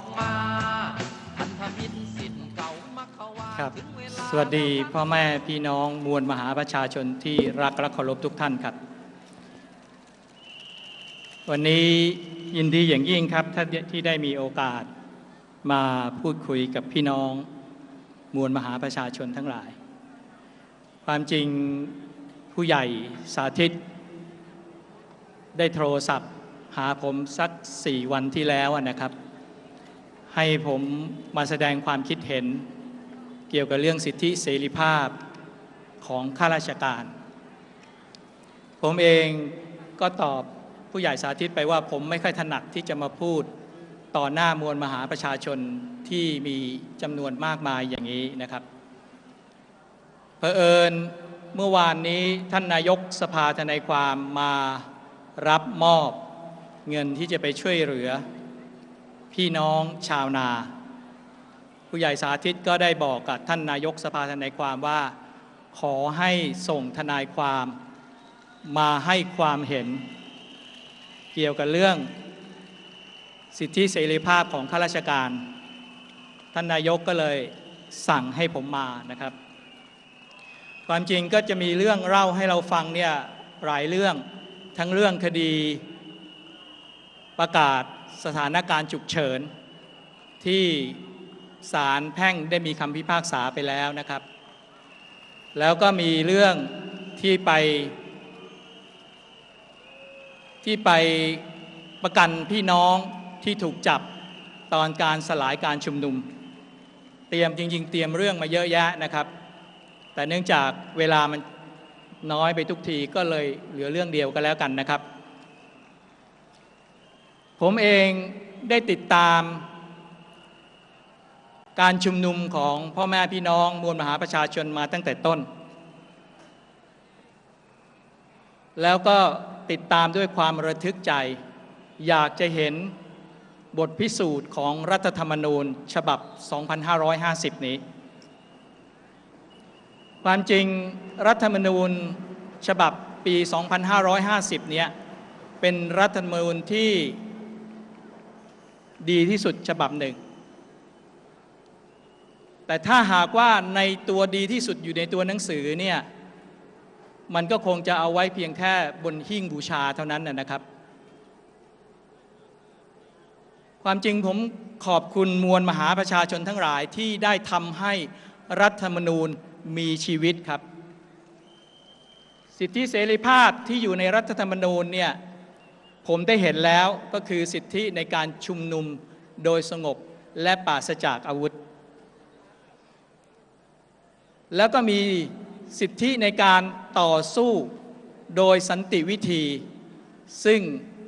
อกมาพันธมิตรสิ้นเก่ามักเขาว่าครับถึงเวลาสวัสดีพ่อแม่พี่น้องมวลมหาประชาชนที่รักและเคารพทุกท่านครับ วันนี้ยินดีอย่างยิ่งครับท่านที่ได้มีโอกาสมาพูดคุยกับพี่น้องมวลมหาประชาชนทั้งหลาย ความจริงผู้ใหญ่สาธิต ได้โทรศัพท์ หาผมสักสี่วันที่แล้วอะนะครับ ให้ผมมาแสดงความคิดเห็น เกี่ยวกับเรื่องสิทธิเสรีภาพของข้าราชการ ผมเองก็ตอบผู้ใหญ่สาธิตไปว่าผมไม่ค่อยถนัดที่จะมาพูดต่อหน้ามวลมหาประชาชนที่มีจำนวนมากมายอย่างนี้นะครับเผอิญเมื่อวานนี้ท่านนายกสภาทนายความมารับมอบเงินที่จะไปช่วยเหลือ พี่น้องชาวนา ผู้ใหญ่สาธิตก็ได้บอกกับท่านนายกสภาทนายความว่า ขอให้ส่งทนายความมาให้ความเห็น เกี่ยวกับเรื่อง สิทธิเสรีภาพของข้าราชการ ท่านนายกก็เลยสั่งให้ผมมานะครับ ความจริงก็จะมีเรื่องเล่าให้เราฟังเนี่ยหลายเรื่องทั้งเรื่องคดีประกาศ สถานการณ์ฉุกเฉิน ที่ศาลแพ่งได้มีคำพิพากษาไปแล้วนะครับ แล้วก็มีเรื่องที่ไป ที่ไปประกันพี่น้องที่ถูกจับตอนการสลายการชุมนุม เตรียมจริง ๆ เตรียมเรื่องมาเยอะแยะนะครับ แต่เนื่องจากเวลามันน้อยไปทุกทีก็เลยเหลือเรื่องเดียวกันแล้วกันนะครับ ผมเองได้ติดตาม การชุมนุมของพ่อแม่พี่น้องมวลมหาประชาชนมาตั้งแต่ต้น แล้วก็ติดตามด้วยความระทึกใจ อยากจะเห็นบทพิสูจน์ของรัฐธรรมนูญฉบับ 2550 นี้ ความจริงรัฐธรรมนูญฉบับปี 2550 เนี้ยเป็นรัฐธรรมนูญที่ ดีที่สุดฉบับหนึ่ง แต่ถ้าหากว่าในตัวดีที่สุดอยู่ในตัวหนังสือเนี่ยมันก็คงจะเอาไว้เพียงแค่บนหิ้งบูชาเท่านั้นนะครับ ความจริงผมขอบคุณมวลมหาประชาชนทั้งหลายที่ได้ทำให้รัฐธรรมนูญมีชีวิตครับ สิทธิเสรีภาพที่อยู่ในรัฐธรรมนูญเนี่ย ผมได้เห็นแล้วก็คือสิทธิในการชุมนุมโดยสงบและปราศจากอาวุธ แล้วก็มีสิทธิในการต่อสู้โดยสันติวิธี ซึ่ง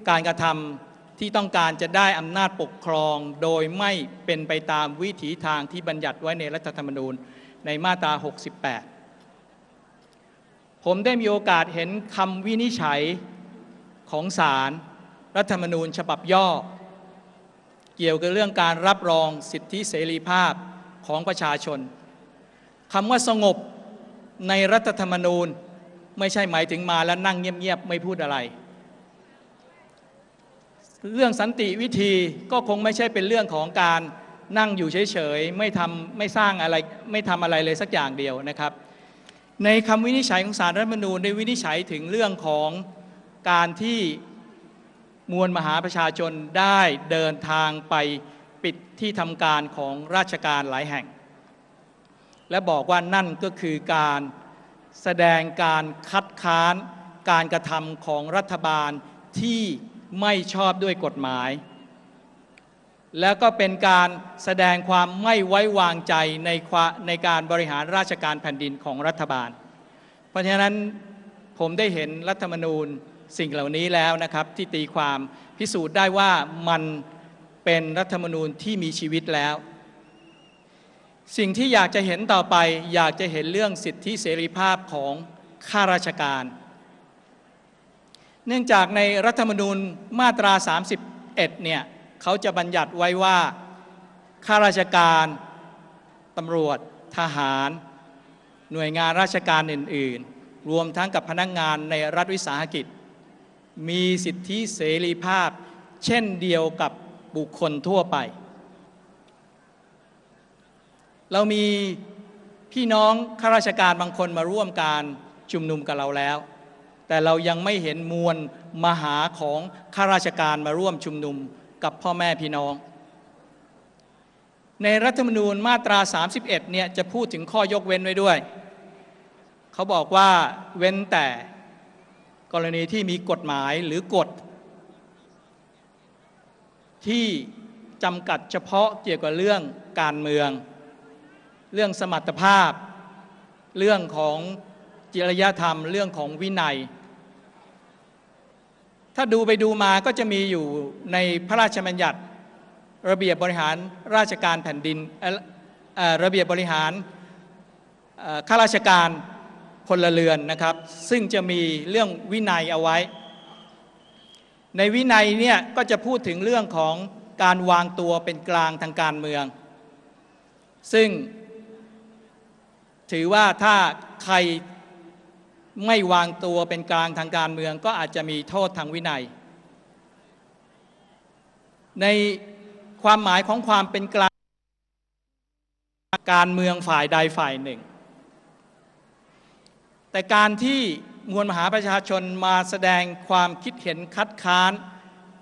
การกระทำที่ต้องการจะได้อำนาจปกครองโดยไม่เป็นไปตามวิถีทางที่บัญญัติไว้ในรัฐธรรมนูญในมาตรา 68 ผมได้มีโอกาสเห็นคำวินิจฉัยของศาล รัฐธรรมนูญฉบับย่อ เกี่ยวกับเรื่องการรับรองสิทธิเสรีภาพของประชาชนคำว่าสงบในรัฐธรรมนูญไม่ใช่หมายถึงมาแล้วนั่งเงียบๆไม่พูดอะไร เรื่องสันติวิธีก็คงไม่ใช่เป็นเรื่องของการนั่งอยู่เฉยๆไม่ทำไม่สร้างอะไรไม่ทำอะไรเลยสักอย่างเดียวนะครับ ในคำวินิจฉัยของศาลรัฐธรรมนูญได้วินิจฉัยถึงเรื่องของการที่ มวลมหาประชาชนได้เดินทางไปปิดที่ทำการของราชการหลายแห่ง และบอกว่านั่นก็คือการแสดงการคัดค้านการกระทำของรัฐบาลที่ไม่ชอบด้วยกฎหมาย แล้วก็เป็นการแสดงความไม่ไว้วางใจในในการบริหารราชการแผ่นดินของรัฐบาล เพราะฉะนั้นผมได้เห็นรัฐธรรมนูญ สิ่งเหล่านี้แล้วนะครับที่ตีความพิสูจน์ได้ว่ามันเป็นรัฐธรรมนูญที่มีชีวิตแล้ว สิ่งที่อยากจะเห็นต่อไป อยากจะเห็นเรื่องสิทธิเสรีภาพของข้าราชการ เนื่องจากในรัฐธรรมนูญมาตรา 31 เนี่ยเขาจะบัญญัติไว้ว่าข้าราชการตำรวจทหาร หน่วยงานราชการอื่น ๆ รวมทั้งกับพนักงงานในรัฐวิสาหกิจ มีสิทธิเสรีภาพ เช่นเดียวกับบุคคลทั่วไป เรามีพี่น้องข้าราชการบางคนมาร่วมการชุมนุมกับเราแล้ว แต่เรายังไม่เห็นมวลมหาของข้าราชการมาร่วมชุมนุมกับพ่อแม่พี่น้อง ในรัฐธรรมนูญมาตรา 31เนี่ยจะพูดถึงข้อยกเว้นไว้ด้วย เขาบอกว่าเว้นแต่ กรณีที่มีกฎหมายหรือกฎ ที่จำกัดเฉพาะเกี่ยวกับเรื่องการเมือง เรื่องสมรรถภาพ เรื่องของจริยธรรม เรื่องของวินัย ถ้าดูไปดูมาก็จะมีอยู่ในพระราชบัญญัติระเบียบบริหารราชการแผ่นดินระเบียบบริหารข้าราชการ พลเรือนนะครับ ซึ่งจะมีเรื่องวินัยเอาไว้ ในวินัยเนี่ยก็จะพูดถึงเรื่องของการวางตัวเป็นกลางทางการเมือง ซึ่งถือว่าถ้าใครไม่วางตัวเป็นกลางทางการเมือง ก็อาจจะมีโทษทางวินัย ในความหมายของความเป็นกลางการเมืองฝ่ายใดฝ่ายหนึ่ง แต่การที่มวลมหาประชาชนมาแสดงความคิดเห็นคัดค้าน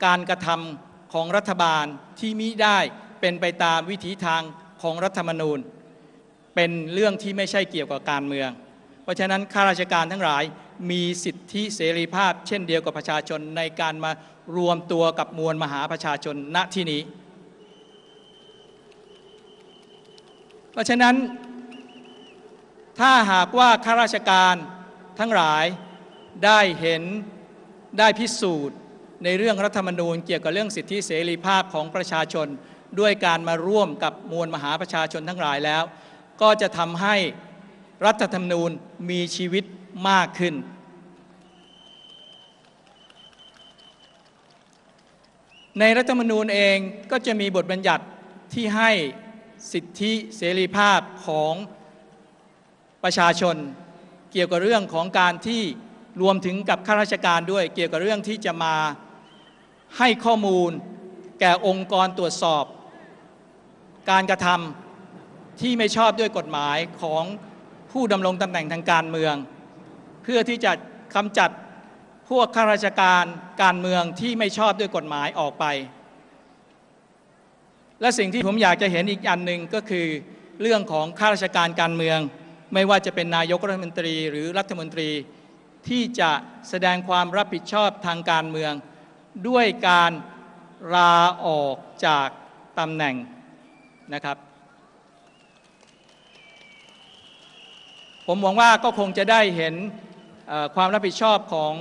การกระทำของรัฐบาลที่มิได้เป็นไปตามวิถีทางของรัฐธรรมนูญ เป็นเรื่องที่ไม่ใช่เกี่ยวกับการเมือง เพราะฉะนั้นข้าราชการทั้งหลายมีสิทธิเสรีภาพ เช่นเดียวกับประชาชนในการมารวมตัวกับมวลมหาประชาชนณที่นี้ เพราะฉะนั้น ถ้าหากว่าข้าราชการทั้งหลายได้เห็นได้พิสูจน์ ในเรื่องรัฐธรรมนูญ เกี่ยวกับเรื่องสิทธิเสรีภาพของประชาชน ด้วยการมาร่วมกับมวลมหาประชาชนทั้งหลายแล้ว ก็จะทำให้รัฐธรรมนูญมีชีวิตมากขึ้น ในรัฐธรรมนูญเองก็จะมีบทบัญญัติที่ให้สิทธิเสรีภาพของ ประชาชน เกี่ยวกับเรื่องของการที่รวมถึงกับข้าราชการด้วย เกี่ยวกับเรื่องที่จะมาให้ข้อมูล แก่องค์กรตรวจสอบ การกระทำที่ไม่ชอบด้วยกฎหมายของผู้ดำรงตำแหน่งทางการเมือง เพื่อที่จะกำจัดพวกข้าราชการการเมืองที่ไม่ชอบด้วยกฎหมายออกไป และสิ่งที่ผมอยากจะเห็นอีกอันหนึ่งก็คือเรื่องของข้าราชการการเมือง ไม่ว่าจะเป็นนายกรัฐมนตรีหรือรัฐมนตรี ที่จะแสดงความรับผิดชอบทางการเมือง ด้วยการลาออกจากตำแหน่งนะครับ ผมหวังว่าก็คงจะได้เห็นความรับผิดชอบของ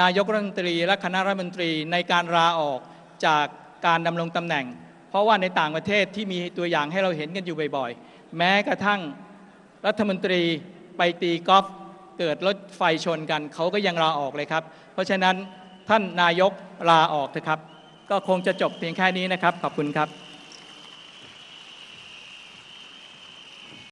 นายกรัฐมนตรีและคณะรัฐมนตรีในการลาออกจากการดำรงตำแหน่ง เพราะว่าในต่างประเทศที่มีตัวอย่างให้เราเห็นกันอยู่บ่อยๆ แม้กระทั่ง รัฐมนตรีไปตีกอล์ฟเกิดรถไฟชนกัน เขาก็ยังลาออกเลยครับ เพราะฉะนั้นท่านนายกลาออกเถอะครับ ก็คงจะจบเพียงแค่นี้นะครับ ขอบคุณครับ